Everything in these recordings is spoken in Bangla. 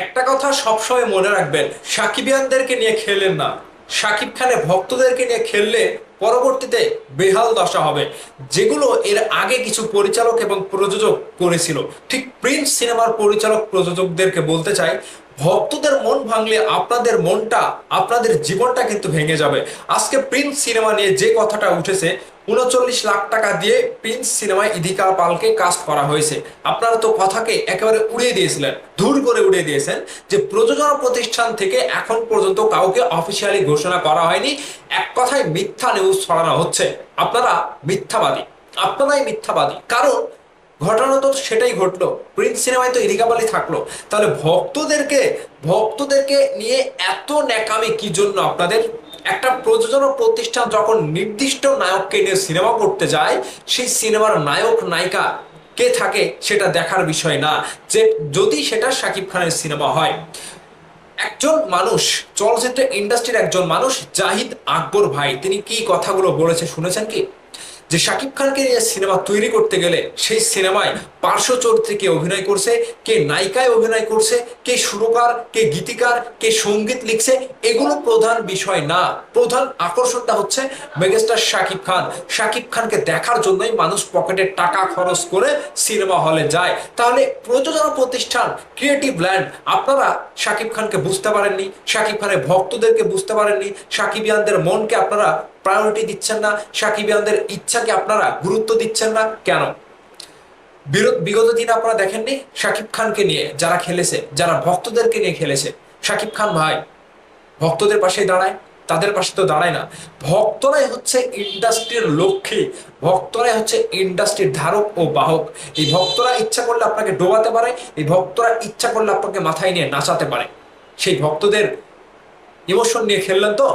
একটা কথা সবসময় মনে রাখবেন সাকিবিয়ানদেরকে নিয়ে খেলেন না। সাকিব খানের ভক্তদেরকে নিয়ে খেললে পরবর্তীতে বেহাল দশা হবে। যেগুলো এর আগে কিছু পরিচালক এবং প্রযোজক করেছিল। ঠিক প্রিন্স সিনেমার পরিচালক প্রযোজকদেরকে বলতে চাই ভক্তদের মন ভাঙলে আপনাদের মনটা, আপনাদের জীবনটা কিন্তু ভেঙে যাবে। আজকে প্রিন্স সিনেমা নিয়ে যে কথাটা উঠেছে, উনচল্লিশ লাখ টাকা দিয়ে প্রিন্স সিনেমায় ইদিকা পালকে কাস্ট করা হয়েছে। আপনারা তো কথাকে একেবারে উড়িয়ে দিয়েছিলেন দূর করে উড়িয়ে দিয়েছেন যে প্রযোজনা প্রতিষ্ঠান থেকে এখন পর্যন্ত কাউকে অফিসিয়ালি ঘোষণা করা হয়নি। এক কথায় মিথ্যা নিউজ ছড়ানো হচ্ছে। আপনারা মিথ্যাবাদী। আপনারাই মিথ্যাবাদী। কারণ ঘটনা তো সেটাই ঘটলো। প্রিন্স সিনেমায় তো ইরিকা পালি থাকল। তাহলে ভক্তদেরকে ভক্তদেরকে নিয়ে এত ন্যাকামি কি জন্য আপনাদের? একটা প্রযোজনা প্রতিষ্ঠান যখন নির্দিষ্ট নায়ককে নিয়ে সিনেমা করতে যায়, সেই সিনেমার নায়ক, নায়িকা কে থাকে সেটা দেখার বিষয় না। যে যদি সেটা শাকিব খানের সিনেমা হয়। একজন মানুষ, চলচ্চিত্র ইন্ডাস্ট্রির একজন মানুষ, জাহিদ আকবর ভাই, তিনি কি কথাগুলো বলেছে শুনেছেন কি? যে শাকিব খানকে নিয়ে সিনেমা তৈরি করতে গেলে সেই সিনেমায় পার্শ্ব চরিত্রে কে অভিনয় করছে, কে নায়িকায় অভিনয় করছে, কে সুরকার, কে গীতিকার, কে সংগীত লিখছে, এগুলো প্রধান বিষয় না। প্রধান আকর্ষণটা হচ্ছে মেগাস্টার শাকিব খান। শাকিব খানকে দেখার জন্যই মানুষ পকেটে টাকা খরচ করে সিনেমা হলে যায়। তাহলে প্রযোজনা প্রতিষ্ঠান, ক্রিয়েটিভ ল্যান্ড, আপনারা শাকিব খানকে বুঝতে পারেননি, শাকিব খানের ভক্তদেরকে বুঝতে পারেননি সাকিবিয়ানদের মনকে আপনারা প্রায়োরিটি দিচ্ছেন না সাকিবিয়ানদের ইচ্ছাকে আপনারা গুরুত্ব দিচ্ছেন না, কেন? বিগত দিন আপনারা দেখেননি শাকিব খানকে নিয়ে যারা খেলেছে, যারা ভক্তদেরকে নিয়ে খেলেছে। শাকিব খান ভাই, ভক্তদের পাশে দাঁড়ায়, তাদের পাশে তো দাঁড়ায় না। ভক্তরাই হচ্ছে ইন্ডাস্ট্রির লক্ষ্মী, ভক্তরাই হচ্ছে ইন্ডাস্ট্রির ধারক ও বাহক। এই ভক্তরা ইচ্ছা করলে আপনাকে ডোবাতে পারে, এই ভক্তরা ইচ্ছা করলে আপনাকে মাথায় নিয়ে নাচাতে পারে। সেই ভক্তদের ইমোশন নিয়ে খেললেন তো,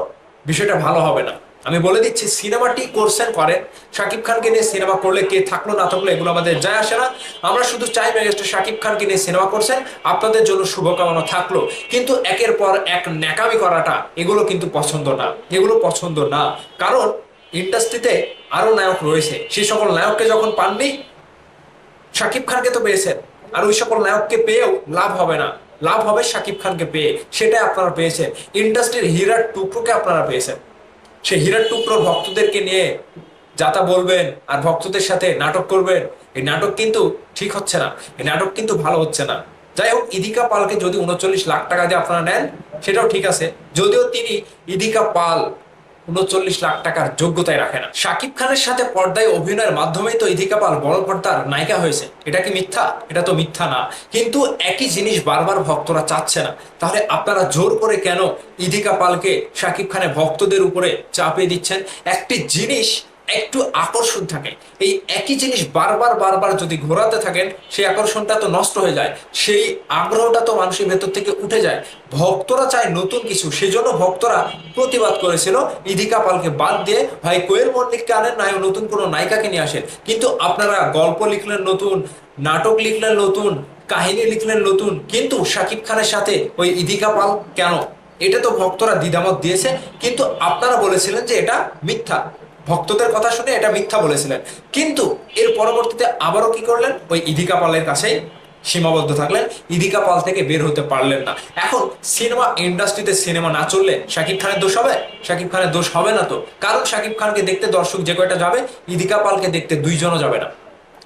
বিষয়টা ভালো হবে না। আমি বলে দিচ্ছি, সিনেমাটি করছেন করেন। শাকিব খানকে নিয়ে সিনেমা করলে কে থাকল না থাকল এগুলো আমাদের যায় আসে না। আমরা শুধু চাই মেগাস্টার শাকিব খানকে নিয়ে সিনেমা করছেন, আপনাদের জন্য শুভকামনা থাকল। কিন্তু একের পর এক ন্যাকামি করাটা, এগুলো কিন্তু পছন্দ না। এগুলো পছন্দ না। কারণ ইন্ডাস্ট্রিতে আরও নায়ক রয়েছে। সেই সকল নায়ককে যখন পাননি, শাকিব খানকে তো পেয়েছেন। আর ওই সকল নায়ককে পেয়েও লাভ হবে না। লাভ হবে শাকিব খানকে পেয়ে। সেটাই আপনারা পেয়েছেন। ইন্ডাস্ট্রির হিরার টুকরোকে আপনারা পেয়েছেন। সেই হীরার টুকরোর ভক্তদেরকে নিয়ে যাতা বলবেন আর ভক্তদের সাথে নাটক করবেন, এই নাটক কিন্তু ঠিক হচ্ছে না, এই নাটক কিন্তু ভালো হচ্ছে না। যাই হোক, ইদিকা পালকে যদি উনচল্লিশ লাখ টাকা দিয়ে আপনারা নেন, সেটাও ঠিক আছে। যদিও তিনি ইদিকা পাল উনচল্লিশ লাখ টাকার যোগ্যতায় রাখে না। শাকিব খানের সাথে পর্দায় অভিনয়ের মাধ্যমেই তো ইধিকা পাল বড় পর্দার নায়িকা হয়েছে। এটা কি মিথ্যা? এটা তো মিথ্যা না। কিন্তু একই জিনিস বারবার ভক্তরা চাচ্ছে না। তাহলে আপনারা জোর করে কেন ইধিকা পালকে শাকিব খানের ভক্তদের উপরে চাপিয়ে দিচ্ছেন? একটি জিনিস একটু আকর্ষণ থাকে। এই একই জিনিস বারবার বারবার যদি ঘোরাতে থাকেন, সেই আকর্ষণটা তো নষ্ট হয়ে যায়। সেই আগ্রহটা তো মানুষের ভেতর থেকে উঠে যায়। ভক্তরা চায় নতুন কিছু, সেজন্য ভক্তরা প্রতিবাদ করেছিল ইদিকা পালকে বাদ দিয়ে, ভাই, কোয়েল মল্লিককে আনেন, না নতুন কোনো নায়িকাকে নিয়ে আসেন। কিন্তু আপনারা গল্প লিখলেন নতুন, নাটক লিখলেন নতুন, কাহিনী লিখলেন নতুন, কিন্তু শাকিব খানের সাথে ওই ইদিকা পাল কেন? এটা তো ভক্তরা দ্বিধামত দিয়েছে, কিন্তু আপনারা বলেছিলেন যে এটা মিথ্যা। ভক্তদের কথা শুনে এটা মিথ্যা বলেছিলেন। কিন্তু এর পরবর্তীতে আবারও কি করলেন? ওই ইদিকা পালের কাছেই সীমাবদ্ধ থাকলেন। ইদিকা পাল থেকে বের হতে পারলেন না। এখন সিনেমা ইন্ডাস্ট্রিতে সিনেমা না চললে শাকিব খানের দোষ হবে? শাকিব খানের দোষ হবে না তো? কারণ শাকিব খানকে দেখতে দর্শক যে কয়টা যাবে, ইদিকা পালকে দেখতে দুইজনও যাবে না।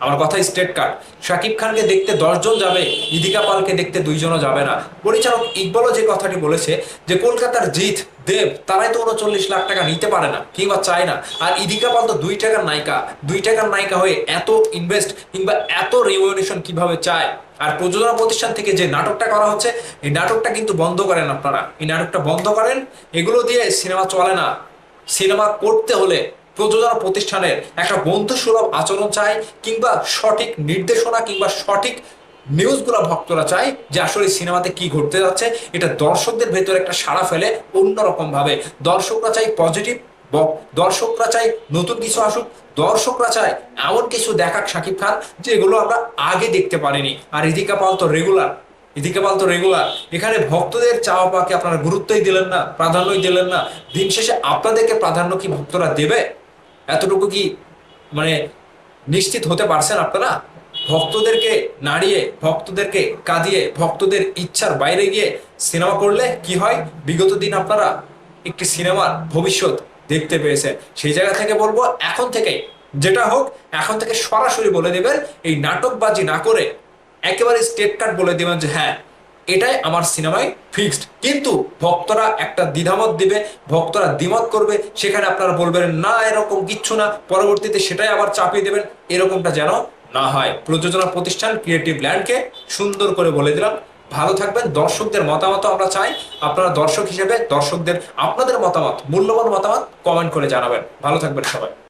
আমার কথা স্টেট কার্ড শাকিব খানকে দেখতে দশজন যাবে ইদিকা পালকে দেখতে দুইজনও যাবে না। পরিচালক ইকবালও যে কথাটি বলেছে, যে কলকাতার জিৎ, দেব, তারাই তো উনচল্লিশ লাখ টাকা নিতে পারে না, কিংবা চায় না। আর ইদিকা পাল তো দুই টাকার নায়িকা, দুই টাকার নায়িকা হয়ে এত ইনভেস্ট কিংবা এত রিভিউনেশন কীভাবে চায়? আর প্রযোজনা প্রতিষ্ঠান থেকে যে নাটকটা করা হচ্ছে, এই নাটকটা কিন্তু বন্ধ করেন আপনারা। এই নাটকটা বন্ধ করেন, এগুলো দিয়ে সিনেমা চলে না। সিনেমা করতে হলে প্রযোজনা প্রতিষ্ঠানের একটা বন্ধু সুলভ আচরণ চাই কিংবা সঠিক নির্দেশনা কিংবা সঠিক নিউজগুলো ভক্তরা চায় যে আসলে সিনেমাতে কি ঘটতে যাচ্ছে। এটা দর্শকদের ভেতরে একটা সাড়া ফেলে অন্যরকম ভাবে দর্শকরা চাই পজিটিভ দর্শকরা চাই নতুন কিছু আসুক, দর্শকরা চায় এমন কিছু দেখাক শাকিব খান যেগুলো আমরা আগে দেখতে পারিনি। আর ইদিকা পাল তো রেগুলার ইদিকে পাল তো রেগুলার এখানে ভক্তদের চাওয়া পাকে আপনারা গুরুত্বই দিলেন না, প্রাধান্যই দিলেন না? দিন শেষে আপনাদেরকে প্রাধান্য কি ভক্তরা দেবে? এতটুকু কি মানে নিশ্চিত হতে পারছেন আপনারা? ভক্তদেরকে নাড়িয়ে, ভক্তদেরকে কাঁদিয়ে, ভক্তদের ইচ্ছার বাইরে গিয়ে সিনেমা করলে কি হয়? বিগত দিন আপনারা একটি সিনেমার ভবিষ্যৎ দেখতে পেয়েছেন। সেই জায়গা থেকে বলব, এখন থেকে যেটা হোক, এখন থেকে সরাসরি বলে দেবেন, এই নাটকবাজি না করে একেবারে স্টেট কার্ড বলে দেবেন যে হ্যাঁ এটাই আমার সিনেমায় ফিক্সড কিন্তু ভক্তরা একটা দ্বিধামত দিবে, ভক্তরা দ্বিমত করবে, সেখানে আপনারা বলবেন, না, এরকম কিচ্ছু না। পরবর্তীতে সেটাই আবার চাপিয়ে দেবেন। এরকমটা যেন না হয়। প্রযোজনা প্রতিষ্ঠান ক্রিয়েটিভ ল্যান্ডকে সুন্দর করে বলে দিলাম। ভালো থাকবেন। দর্শকদের মতামত আমরা চাই। আপনারা দর্শক হিসেবে দর্শকদের আপনাদের মতামত, মূল্যবান মতামত কমেন্ট করে জানাবেন। ভালো থাকবেন সবাই।